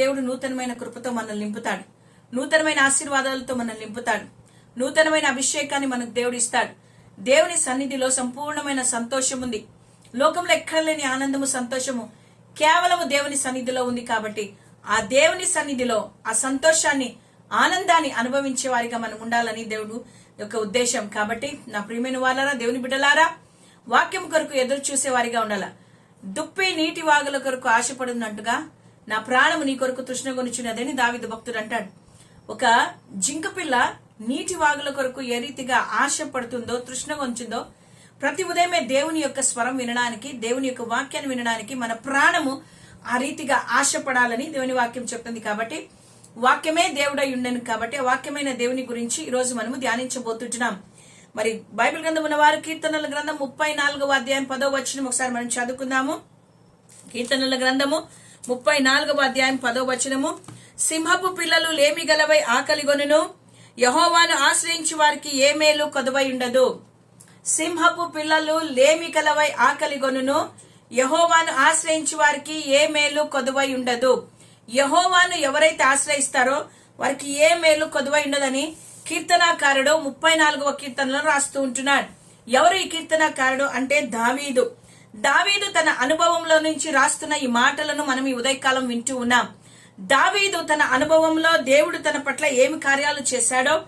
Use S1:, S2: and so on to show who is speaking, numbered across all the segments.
S1: దేవుడు నూతనమైన కృపతో మనల్ని నింపుతాడు. నూతనమైన ఆశీర్వాదాలతో మనల్ని నింపుతాడు. నూతనమైన అభిషేకాన్ని మనకు దేవుడు ఇస్తాడు. దేవుని సన్నిధిలో సంపూర్ణమైన సంతోషం ఉంది. లోకంలో ఎక్కడ లేని ఆనందము సంతోషము కేవలము దేవుని సన్నిధిలో ఉంది కాబట్టి ఆ దేవుని సన్నిధిలో ఆ సంతోషాన్ని ఆనందాన్ని అనుభవించే వారిగా మనం ఉండాలని దేవుడు యొక్క ఉద్దేశం. కాబట్టి నా ప్రియమైన వాళ్ళారా దేవుని బిడ్డలారా వాక్యం కొరకు ఎదురు చూసే వారిగా ఉండాల? దుప్పి నీటి వాగుల కొరకు ఆశపడినట్టుగా నా ప్రాణము నీ కొరకు తృష్ణగొనిచున్నదని దావిద భక్తుడు అంటాడు. ఒక జింక పిల్ల నీటి వాగుల కొరకు ఏ రీతిగా ఆశపడుతుందో తృష్ణగొంచుందో ప్రతి ఉదయమే దేవుని యొక్క స్వరం వినడానికి దేవుని యొక్క వాక్యాన్ని వినడానికి మన ప్రాణము ఆ రీతిగా ఆశపడాలని దేవుని వాక్యం చెప్తుంది కాబట్టి వాక్యమే దేవుడై ఉండను కాబట్టి వాక్యమైన దేవుని గురించి ఈరోజు మనము ధ్యానించబోతుంటున్నాం. మరి బైబిల్ గ్రంథం ఉన్న వారు కీర్తనల గ్రంథం ముప్పై నాలుగవ అధ్యాయం పదో వచ్చిన ఒకసారి మనం చదువుకుందాము. కీర్తనల గ్రంథము ముప్పై నాలుగవ అధ్యాయం పదో వచనము. సింహపు పిల్లలు లేమి గలవై ఆకలిగొనును యహోవాను ఆశ్రయించి వారికి ఏ మేలు కొదవై ఉండదు. సింహపు పిల్లలు లేమి గలవై ఆకలిగొనును యహోవాను ఆశ్రయించి వారికి ఏ మేలు కొదువై ఉండదు. యహోవాను ఎవరైతే ఆశ్రయిస్తారో వారికి ఏ మేలు కొదువై ఉండదని కీర్తనాకారుడు ముప్పై నాలుగవ కీర్తనలో రాస్తూ ఉంటున్నాడు. ఎవరు ఈ కీర్తనాకారుడు అంటే దావీదు. దావీదు తన అనుభవంలో నుంచి రాస్తున్న ఈ మాటలను మనం ఈ ఉదయకాలం వింటూ ఉన్నాం. దావీదు తన అనుభవంలో దేవుడు తన పట్ల ఏమి కార్యాలు చేశాడో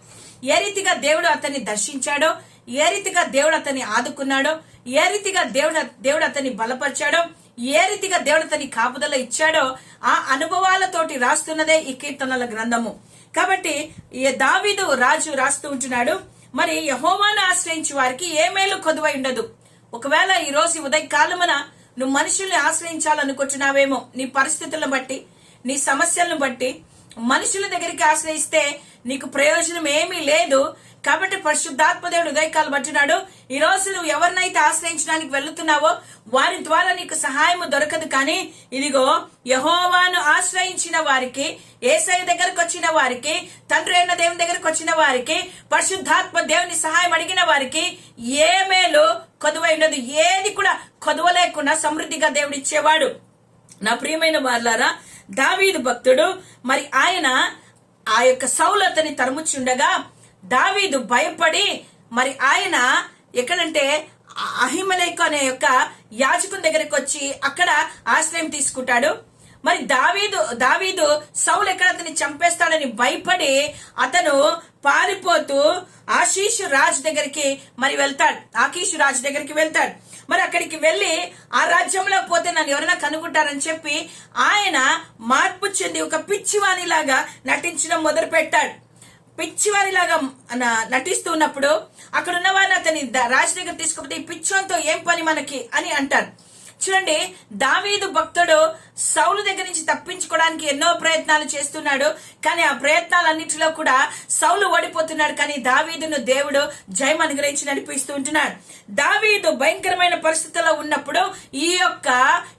S1: ఏ రీతిగా దేవుడు అతన్ని దర్శించాడో ఏ రీతిగా దేవుడు అతన్ని ఆదుకున్నాడో ఏ రీతిగా దేవుడు దేవుడు అతన్ని బలపరిచాడో ఏ రీతిగా దేవుడు అతని కాపుదల ఇచ్చాడో ఆ అనుభవాలతోటి రాస్తున్నదే ఈ కీర్తనల గ్రంథము. కాబట్టి దావీదు రాజు రాస్తూ ఉంటున్నాడు. మరి యహోవాను ఆశ్రయించి వారికి ఏ మేలు కొదువై ఉండదు. ఒకవేళ ఈ రోజు ఉదయ కాలమున నువ్వు మనుషుల్ని ఆశ్రయించాలనుకుంటున్నావేమో నీ పరిస్థితులను బట్టి నీ సమస్యలను బట్టి మనుషుల దగ్గరికి ఆశ్రయిస్తే నీకు ప్రయోజనం ఏమీ లేదు. కాబట్టి పరిశుద్ధాత్మదేవుడు ఉదయకాలు పట్టినాడు ఈ రోజు నువ్వు ఎవరినైతే ఆశ్రయించడానికి వెళ్తున్నావో వారి ద్వారా నీకు సహాయం దొరకదు. కానీ ఇదిగో యహోవాను ఆశ్రయించిన వారికి ఏసై దగ్గరకు వచ్చిన వారికి తండ్రి అయిన దేవుని దగ్గరకు వచ్చిన వారికి పరిశుద్ధాత్మ దేవుని సహాయం అడిగిన వారికి ఏ మేలు కొదువైనది ఏది కూడా కొదువ లేకుండా సమృద్ధిగా దేవుడిచ్చేవాడు నా ప్రియమైన వార్లారా దావీదు భక్తుడు మరి ఆయన ఆ యొక్క సౌలు అతని తరుముచుండగా దావీదు భయపడి మరి ఆయన ఎక్కడంటే అహిమలేకు అనే యొక్క యాజకుని దగ్గరికి వచ్చి అక్కడ ఆశ్రయం తీసుకుంటాడు. మరి దావీదు దావీదు సౌలు ఎక్కడ అతన్ని చంపేస్తాడని భయపడి అతను పారిపోతూ ఆశీషు రాజు దగ్గరికి మరి వెళ్తాడు. ఆకీషు రాజు దగ్గరికి వెళ్తాడు. మరి అక్కడికి వెళ్ళి ఆ రాజ్యంలో పోతే నన్ను ఎవరైనా కనుగొంటారని చెప్పి ఆయన మార్పు చెంది ఒక పిచ్చివాణిలాగా నటించడం మొదలు పెట్టాడు పిచ్చివారిలాగా నటిస్తూ ఉన్నప్పుడు అక్కడ ఉన్న వారిని అతని రాజు దగ్గర తీసుకుపోతే ఈ పిచ్చోంతో ఏం పని మనకి అని అంటారు. చూడండి దావీదు భక్తుడు సౌలు దగ్గర నుంచి తప్పించుకోవడానికి ఎన్నో ప్రయత్నాలు చేస్తున్నాడు కానీ ఆ ప్రయత్నాలన్నింటిలో కూడా సౌలు ఓడిపోతున్నాడు కానీ దావీదును దేవుడు జయం అనుగ్రహించి నడిపిస్తూ ఉంటున్నాడు. దావీదు భయంకరమైన పరిస్థితుల్లో ఉన్నప్పుడు ఈ యొక్క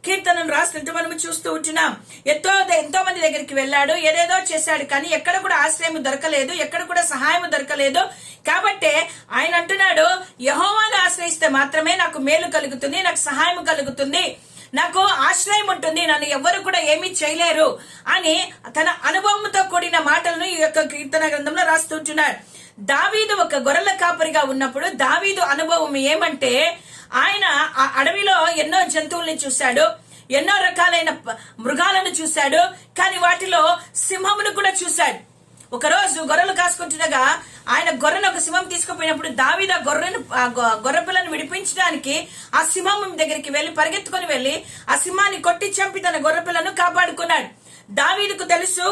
S1: కీర్తనను రాసినట్టు మనం చూస్తూ ఉంటున్నాం. ఎంతో ఎంతో మంది దగ్గరికి వెళ్ళాడు ఏదేదో చేశాడు కానీ ఎక్కడ కూడా ఆశ్రయం దొరకలేదు ఎక్కడ కూడా సహాయం దొరకలేదు. కాబట్టి ఆయన అంటున్నాడు యహోవాను ఆశ్రయిస్తే మాత్రమే నాకు మేలు కలుగుతుంది నాకు సహాయం కలుగుతుంది. నాకు ఆశ్రయం ఉంటుంది నన్ను ఎవ్వరు కూడా ఏమీ చేయలేరు అని తన అనుభవంతో కూడిన మాటలను ఈ యొక్క కీర్తన గ్రంథంలో రాస్తుంటున్నాడు దావీదు ఒక గొర్రెల కాపరిగా ఉన్నప్పుడు దావీదు అనుభవం ఏమంటే ఆయన ఆ అడవిలో ఎన్నో జంతువుల్ని చూశాడు ఎన్నో రకాలైన మృగాలను చూశాడు కానీ వాటిలో సింహమును కూడా చూశాడు. ఒకరోజు గొర్రెలు కాసుకుంటుండగా ఆయన గొర్రెను ఒక సింహం తీసుకుపోయినప్పుడు దావీద గొర్రెను గొ- గొర్రె పిల్లను విడిపించడానికి ఆ సింహం దగ్గరికి వెళ్ళి పరిగెత్తుకొని వెళ్ళి ఆ సింహాన్ని కొట్టి చంపి తన గొర్రె పిల్లను కాపాడుకున్నాడు. దావీదుకు తెలుసు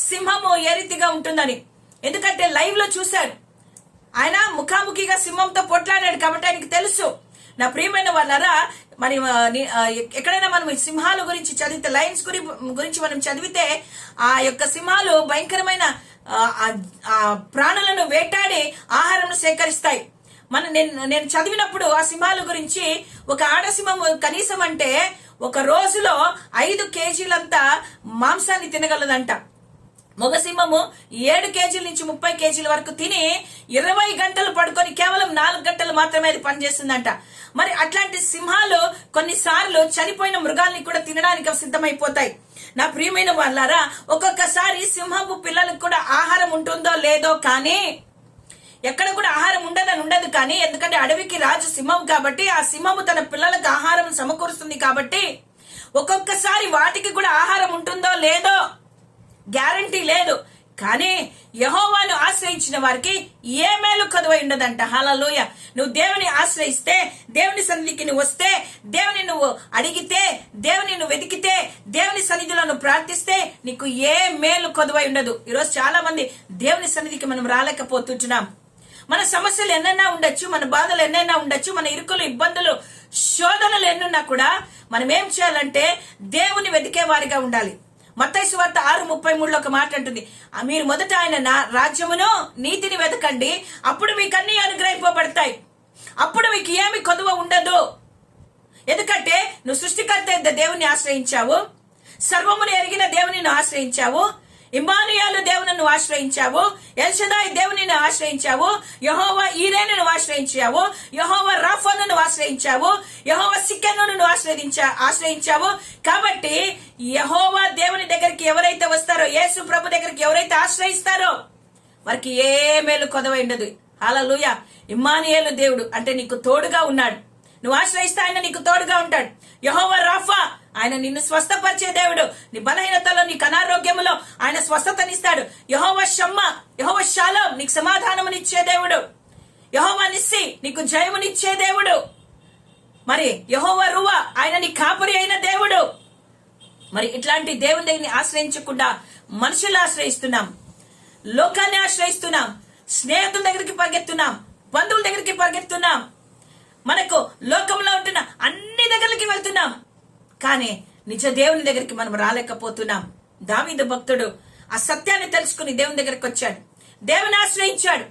S1: సింహము ఏ రీతిగా ఉంటుందని. ఎందుకంటే లైవ్లో చూశాడు ఆయన ముఖాముఖిగా సింహంతో పొట్లాడాడు కాబట్టి ఆయనకు తెలుసు. నా ప్రియమైన వాళ్ళరా మరి ఎక్కడైనా మనం సింహాల గురించి చదివితే లయన్స్ గురి గురించి మనం చదివితే ఆ యొక్క సింహాలు భయంకరమైన ప్రాణులను వేటాడి ఆహారం సేకరిస్తాయి. మన నేను నేను చదివినప్పుడు ఆ సింహాల గురించి ఒక ఆడసింహం కనీసం అంటే ఒక రోజులో ఐదు కేజీలంతా మాంసాన్ని తినగలదంట. మగ సింహము ఏడు కేజీల నుంచి ముప్పై కేజీల వరకు తిని ఇరవై గంటలు పడుకొని కేవలం నాలుగు గంటలు మాత్రమే అది పనిచేస్తుందంట. మరి అట్లాంటి సింహాలు కొన్నిసార్లు చనిపోయిన మృగాల్ని కూడా తినడానికి సిద్ధమైపోతాయి. నా ప్రియమైన వాళ్ళారా ఒక్కొక్కసారి సింహపు పిల్లలకు కూడా ఆహారం ఉంటుందో లేదో కానీ ఎక్కడ కూడా ఆహారం ఉండదని ఉండదు కానీ ఎందుకంటే అడవికి రాజు సింహం కాబట్టి ఆ సింహము తన పిల్లలకు ఆహారం సమకూరుస్తుంది కాబట్టి ఒక్కొక్కసారి వాటికి కూడా ఆహారం ఉంటుందో లేదో గ్యారంటీ లేదు. కానీ యహోవాను ఆశ్రయించిన వారికి ఏ మేలు కదువై ఉండదంట. హలలోయ నువ్వు దేవుని ఆశ్రయిస్తే దేవుని సన్నిధికి నువ్వు వస్తే దేవుని నువ్వు అడిగితే దేవుని నువ్వు వెతికితే దేవుని సన్నిధిలో నువ్వు ప్రార్థిస్తే నీకు ఏ మేలు కొదువై ఉండదు. ఈరోజు చాలా మంది దేవుని సన్నిధికి మనం రాలేకపోతుంటున్నాం. మన సమస్యలు ఎన్నైనా ఉండొచ్చు మన బాధలు ఎన్నైనా ఉండొచ్చు మన ఇరుకులు ఇబ్బందులు శోధనలు ఎన్నున్నా కూడా మనం ఏం చేయాలంటే దేవుని వెతికే వారిగా ఉండాలి. మత్తైసు వార్త ఆరు ముప్పై మూడులో ఒక మాట అంటుంది. "ఆ మీరు మొదట ఆయన నా రాజ్యమును నీతిని వెతకండి అప్పుడు మీకు అన్ని అనుగ్రహింపబడతాయి. అప్పుడు మీకు ఏమి కొదువ ఉండదు. ఎందుకంటే నువ్వు సృష్టికర్త అయిన దేవుని ఆశ్రయించావు. సర్వమును ఎరిగిన దేవుని నువ్వు ఆశ్రయించావు. ఇమానుయాలు దేవుని ఆశ్రయించావు. ఎల్షదాయి దేవుని ఆశ్రయించావు. యహోవా ఈరేను ఆశ్రయించావు. యహోవ రాఫోను ఆశ్రయించావు. యహోవ సిక్కను ఆశ్రయించా ఆశ్రయించావు. కాబట్టి యహోవా దేవుని దగ్గరికి ఎవరైతే వస్తారో యేసు ప్రభు దగ్గరికి ఎవరైతే ఆశ్రయిస్తారో వారికి ఏ మేలు కొదవ ఉండదు. లూయ ఇమ్మానియేలు దేవుడు అంటే నీకు తోడుగా ఉన్నాడు. నువ్వు ఆశ్రయిస్తే ఆయన నీకు తోడుగా ఉంటాడు. యహోవ ఆయన నిన్ను స్వస్థపరిచే దేవుడు. నీ బలహీనతలో నీకు అనారోగ్యములో ఆయన స్వస్థతనిస్తాడు. యహోవ షమ్మ యహోవ శాలం నీకు సమాధానమునిచ్చే దేవుడు. యహోవ నిస్సి నీకు జయమునిచ్చే దేవుడు. మరి యహోవ రువ ఆయన నీ కాపురి అయిన దేవుడు. మరి ఇట్లాంటి దేవుని దగ్గర ఆశ్రయించకుండా మనుషులు ఆశ్రయిస్తున్నాం. లోకాన్ని ఆశ్రయిస్తున్నాం. స్నేహితుల దగ్గరికి పరిగెత్తున్నాం. బంధువుల దగ్గరికి పరిగెత్తున్నాం. మనకు లోకంలో ఉంటున్న అన్ని దగ్గరికి వెళ్తున్నాం. కానీ నిజ దేవుని దగ్గరికి మనం రాలేకపోతున్నాం. దావీదు భక్తుడు ఆ సత్యాన్ని తెలుసుకుని దేవుని దగ్గరికి వచ్చాడు. దేవుని ఆశ్రయించాడు.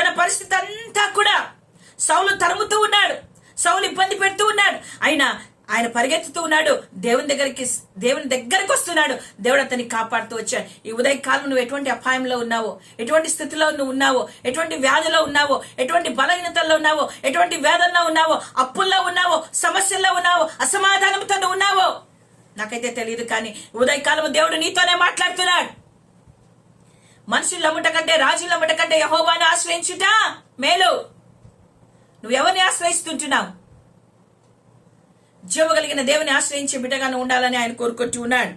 S1: తన పరిస్థితి అంతా కూడా సౌలు తరుముతూ ఉన్నాడు. సౌలు ఇబ్బంది పెడుతూ ఉన్నాడు. అయినా ఆయన పరిగెత్తుతూ ఉన్నాడు. దేవుని దగ్గరికి దేవుని దగ్గరికి వస్తున్నాడు. దేవుడు అతన్ని కాపాడుతూ వచ్చాడు. ఈ ఉదయ కాలం నువ్వు ఎటువంటి అపాయంలో ఉన్నావో ఎటువంటి స్థితిలో నువ్వు ఉన్నావో ఎటువంటి వ్యాధిలో ఉన్నావో ఎటువంటి బలహీనతల్లో ఉన్నావో ఎటువంటి వేదనలో ఉన్నావో అప్పుల్లో ఉన్నావో సమస్యల్లో ఉన్నావో అసమాధానంతో నువ్వు ఉన్నావో? నాకైతే తెలియదు కానీ ఉదయకాలం దేవుడు నీతోనే మాట్లాడుతున్నాడు. మనుషులు నమ్ముట కంటే రాజులు నమ్ముట కంటే యహోవాని ఆశ్రయించుట మేలు. నువ్వు ఎవరిని ఆశ్రయిస్తుంటున్నావు? జీవగలిగిన దేవుని ఆశ్రయించి బిడ్డగాను ఉండాలని ఆయన కోరుకుంటూ ఉన్నాడు.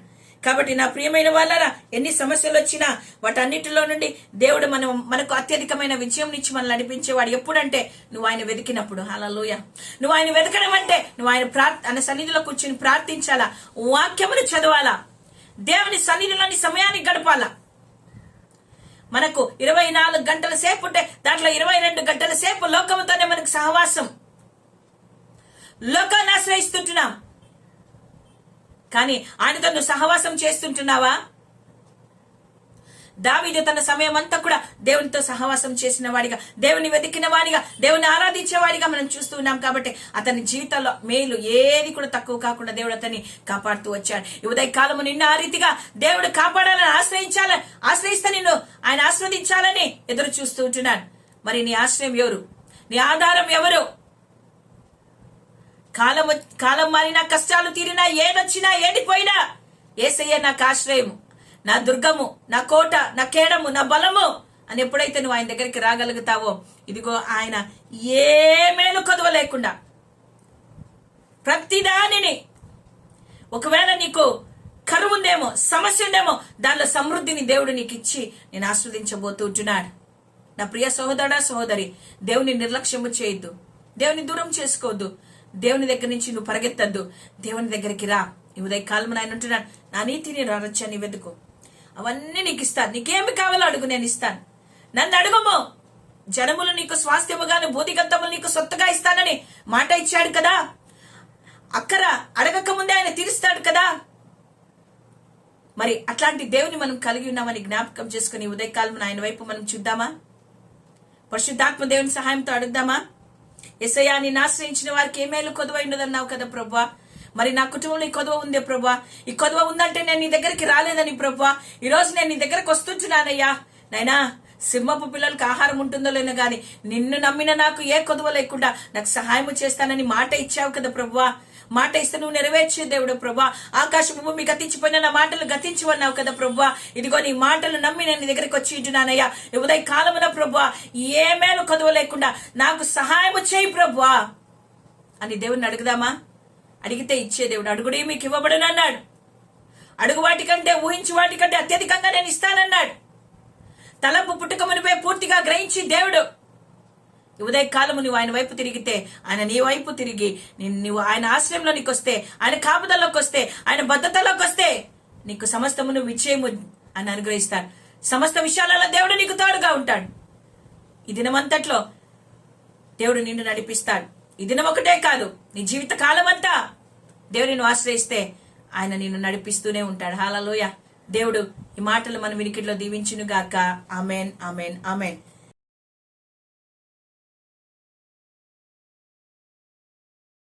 S1: కాబట్టి నా ప్రియమైన వాళ్ళరా ఎన్ని సమస్యలు వచ్చినా వాటన్నిటిలో నుండి దేవుడు మనం మనకు అత్యధికమైన విజయం నుంచి మనల్ని నడిపించేవాడు ఎప్పుడంటే నువ్వు ఆయన వెతికినప్పుడు. హలలోయ నువ్వు ఆయన వెతకడం అంటే నువ్వు ఆయన ప్రార్ ఆయన సన్నిధిలో కూర్చొని ప్రార్థించాలా? వాక్యములు చదవాలా? దేవుని సన్నిధిలోని సమయాన్ని గడపాలా? మనకు ఇరవై నాలుగు గంటల సేపు ఉంటే దాంట్లో ఇరవై రెండు గంటల సేపు లోకముతోనే మనకు సహవాసం. లోకాన్ని ఆశ్రయిస్తుంటున్నాం కానీ ఆయనతో నువ్వు సహవాసం చేస్తుంటున్నావా? దావీదు తన సమయం అంతా కూడా దేవునితో సహవాసం చేసిన వాడిగా దేవుని వెతికిన వాడిగా దేవుని ఆరాధించేవాడిగా మనం చూస్తూ ఉన్నాం కాబట్టి అతని జీవితంలో మేలు ఏది కూడా తక్కువ కాకుండా దేవుడు అతన్ని కాపాడుతూ వచ్చాడు. ఈ ఉదయ కాలము నిన్ను ఆ రీతిగా దేవుడు కాపాడాలని ఆశ్రయించాలని ఆశ్రయిస్తే నిన్ను ఆయన ఆస్వాదించాలని ఎదురు చూస్తూ ఉంటున్నాను మరి నీ ఆశ్రయం ఎవరు? నీ ఆధారం ఎవరు? కాలం కాలం మారినా కష్టాలు తీరినా ఏదొచ్చినా ఏడిపోయినా ఏసయ్య నాకు ఆశ్రయము నా దుర్గము నా కోట నా కేడము నా బలము అని ఎప్పుడైతే నువ్వు ఆయన దగ్గరికి రాగలుగుతావో ఇదిగో ఆయన ఏ మేలు కొదవ లేకుండా ప్రతిదానిని ఒకవేళ నీకు కరువు ఉందేమో సమస్య ఉందేమో దానిలో సమృద్ధిని దేవుడు నీకు ఇచ్చి నేను ఆస్వాదించబోతుంటున్నాడు నా ప్రియ సహోదరా సహోదరి దేవుని నిర్లక్ష్యము చేయొద్దు. దేవుని దూరం చేసుకోవద్దు. దేవుని దగ్గర నుంచి నువ్వు పరిగెత్తద్దు. దేవుని దగ్గరికి రా. ఈ ఉదయ కాలం ఆయన ఉంటున్నాడు. నా నీతిని రారచ్చని వెతుకు అవన్నీ నీకు ఇస్తాను. నీకేమి కావాలో అడుగు నేను ఇస్తాను. నన్ను అడుగుము. జనములు నీకు స్వాస్థ్యముగాను భూతిగంతములు నీకు సొత్తుగా ఇస్తానని మాట ఇచ్చాడు కదా. అక్కర అడగక ముందే ఆయన తీరుస్తాడు కదా. మరి అట్లాంటి దేవుని మనం కలిగి ఉన్నామని జ్ఞాపకం చేసుకుని ఉదయకాలం ఆయన వైపు మనం చూద్దామా? పరిశుద్ధాత్మ దేవుని సహాయంతో అడుగుదామా? ఎసయా నిన్ను ఆశ్రయించిన వారికి ఏమేలు కొదవ ఉండదన్నావు కదా ప్రభా మరి నా కుటుంబంలో ఈ కొదవ ఉందే ప్రభా ఈ కొదవ ఉందంటే నేను నీ దగ్గరికి రాలేదని ప్రభా ఈ రోజు నేను నీ దగ్గరకు వస్తుంటున్నానయ్యా. నైనా సింహపు పిల్లలకు ఆహారం ఉంటుందో లేదో గాని నిన్ను నమ్మిన నాకు ఏ కొదవ లేకుండా నాకు సహాయం చేస్తానని మాట ఇచ్చావు కదా ప్రభా మాట ఇస్తే నువ్వు నెరవేర్చే దేవుడు ప్రభా. ఆకాశం భూమి గతించిపోయిన నా మాటలు గతించవన్నావు కదా ప్రభా. ఇదిగో నీ మాటలు నమ్మి నేను దగ్గరికి వచ్చి ఉంటున్నానయ్యా. ఉదయ కాలమున ప్రభా ఏ మేలు కొదవ లేకుండా నాకు సహాయం చేయి ప్రభా. అని దేవుని అడుగుదామా? అడిగితే ఇచ్చే దేవుడు అడుగుడే మీకు ఇవ్వబడను అన్నాడు. అడుగు వాటికంటే ఊహించి వాటికంటే అత్యధికంగా నేను ఇస్తానన్నాడు. తలంపు పుట్టుక పూర్తిగా గ్రహించి దేవుడు ఉదయకాలము ఉదయ కాలము నువ్వు ఆయన వైపు తిరిగితే ఆయన నీ వైపు తిరిగి నువ్వు ఆయన ఆశ్రయంలోనికి వస్తే ఆయన కాపుదల్లోకి వస్తే ఆయన భద్రతలోకి వస్తే నీకు సమస్తమును విజయము అని అనుగ్రహిస్తాడు. సమస్త విషయాలలో దేవుడు నీకు తోడుగా ఉంటాడు. ఈ దినమంతట్లో దేవుడు నిన్ను నడిపిస్తాడు. ఈ దినం ఒకటే కాదు నీ జీవిత కాలం అంతా దేవుని ఆశ్రయిస్తే ఆయన నిన్ను నడిపిస్తూనే ఉంటాడు. హాలలోయ దేవుడు ఈ మాటలు మన వినికిడిలో దీవించునుగాక. Amen amen amen.